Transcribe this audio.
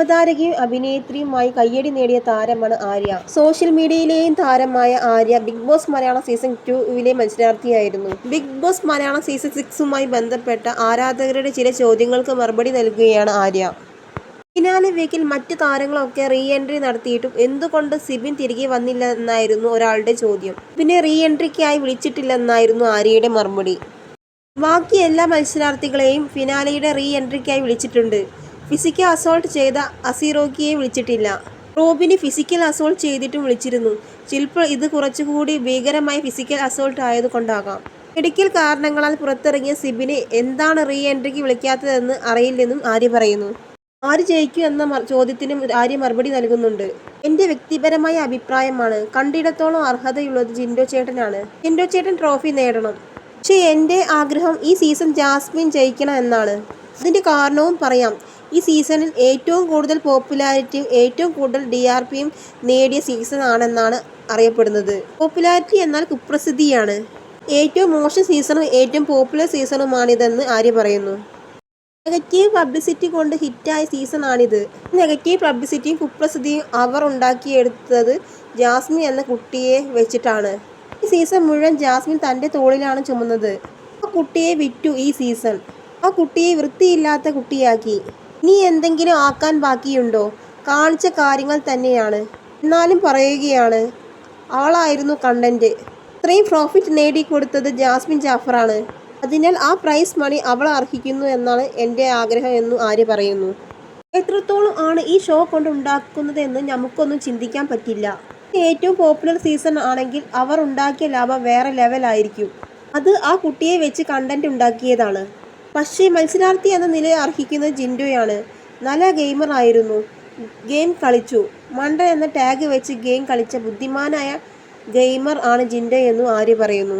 അവതാരകയും അഭിനേത്രിയുമായി കയ്യടി നേടിയ താരമാണ് ആര്യ. സോഷ്യൽ മീഡിയയിലെയും താരമായ Arya Bigg Boss Malayalam season ടുവിലെ മത്സരാർത്ഥിയായിരുന്നു. ബിഗ് ബോസ് മലയാളം സീസൺ സിക്സുമായി ബന്ധപ്പെട്ട ആരാധകരുടെ ചില ചോദ്യങ്ങൾക്ക് മറുപടി നൽകുകയാണ് ആര്യ. ഫിനാലെ വീക്കിൽ മറ്റ് താരങ്ങളൊക്കെ റീ എൻട്രി നടത്തിയിട്ടും എന്തുകൊണ്ട് സിബിൻ തിരികെ വന്നില്ല എന്നായിരുന്നു ഒരാളുടെ ചോദ്യം. പിന്നെ റീ എൻട്രിക്കായി വിളിച്ചിട്ടില്ലെന്നായിരുന്നു ആര്യയുടെ മറുപടി. ബാക്കി എല്ലാ മത്സരാർത്ഥികളെയും ഫിനാലയുടെ റീ എൻട്രിക്കായി വിളിച്ചിട്ടുണ്ട്. ഫിസിക്കൽ അസോൾട്ട് ചെയ്ത അസിറോക്കിയെ വിളിച്ചിട്ടില്ല. റോബിനെ ഫിസിക്കൽ അസോൾട്ട് ചെയ്തിട്ടും വിളിച്ചിരുന്നു. ചിലപ്പോൾ ഇത് കുറച്ചുകൂടി ഭീകരമായ ഫിസിക്കൽ അസോൾട്ട് ആയതുകൊണ്ടാകാം. മെഡിക്കൽ കാരണങ്ങളാൽ പുറത്തിറങ്ങിയ സിബിനെ എന്താണ് റീ എൻട്രിക്ക് വിളിക്കാത്തതെന്ന് അറിയില്ലെന്നും ആര്യ പറയുന്നു. ആര് ജയിക്കും എന്ന ചോദ്യത്തിന് ആര്യ മറുപടി നൽകുന്നുണ്ട്. എന്റെ വ്യക്തിപരമായ അഭിപ്രായമാണ്. കണ്ടിടത്തോളം അർഹതയുള്ളത് ജിൻഡോ ചേട്ടനാണ്. ജിൻഡോ ചേട്ടൻ ട്രോഫി നേടണം. പക്ഷേ എന്റെ ആഗ്രഹം ഈ സീസൺ ജാസ്മിൻ ജയിക്കണം എന്നാണ്. അതിന്റെ കാരണവും പറയാം. ഈ സീസണിൽ ഏറ്റവും കൂടുതൽ പോപ്പുലാരിറ്റിയും ഏറ്റവും കൂടുതൽ ഡി ആർ പിയും നേടിയ സീസൺ ആണെന്നാണ് അറിയപ്പെടുന്നത്. പോപ്പുലാരിറ്റി എന്നാൽ കുപ്രസിദ്ധിയാണ്. ഏറ്റവും മോശം സീസണും ഏറ്റവും പോപ്പുലർ സീസണുമാണിതെന്ന് ആര്യ പറയുന്നു. നെഗറ്റീവ് പബ്ലിസിറ്റി കൊണ്ട് ഹിറ്റായ സീസൺ ആണിത് നെഗറ്റീവ് പബ്ലിസിറ്റിയും കുപ്രസിദ്ധിയും അവർ ഉണ്ടാക്കിയെടുത്തത് ജാസ്മിൻ എന്ന കുട്ടിയെ വെച്ചിട്ടാണ്. ഈ സീസൺ മുഴുവൻ ജാസ്മിൻ തന്റെ തോളിലാണ് ചുമന്നത്. ആ കുട്ടിയെ വിറ്റു ഈ സീസൺ. ആ കുട്ടിയെ വൃത്തിയില്ലാത്ത കുട്ടിയാക്കി. ഇനി എന്തെങ്കിലും ആക്കാൻ ബാക്കിയുണ്ടോ? കാണിച്ച കാര്യങ്ങൾ തന്നെയാണ്. എന്നാലും പറയുകയാണ്. ആളായിരുന്നു കണ്ടന്റ്. ഇത്രയും പ്രോഫിറ്റ് നേടിക്കൊടുത്തത് ജാസ്മിൻ ജാഫറാണ്. അതിനാൽ ആ പ്രൈസ് മണി അവൾ അർഹിക്കുന്നു എന്നാണ് എന്റെ ആഗ്രഹം എന്നും ആര്യ പറയുന്നു. എത്രത്തോളം ആണ് ഈ ഷോ കൊണ്ട് ഉണ്ടാക്കുന്നതെന്ന് നമുക്കൊന്നും ചിന്തിക്കാൻ പറ്റില്ല. ഏറ്റവും പോപ്പുലർ സീസൺ ആണെങ്കിൽ അവർ ഉണ്ടാക്കിയ ലാഭം വേറെ ലെവലായിരിക്കും അത് ആ കുട്ടിയെ വെച്ച് കണ്ടന്റ് ഉണ്ടാക്കിയതാണ്. പക്ഷേ മത്സരാർത്ഥി എന്ന നില അർഹിക്കുന്നത് ജിൻഡോയാണ്. നല്ല ഗെയിമർ ആയിരുന്നു. ഗെയിം കളിച്ചു. മണ്ട എന്ന ടാഗ് വെച്ച് ഗെയിം കളിച്ച ബുദ്ധിമാനായ ഗെയിമർ ആണ് ജിൻഡോ എന്നും ആര്യ പറയുന്നു.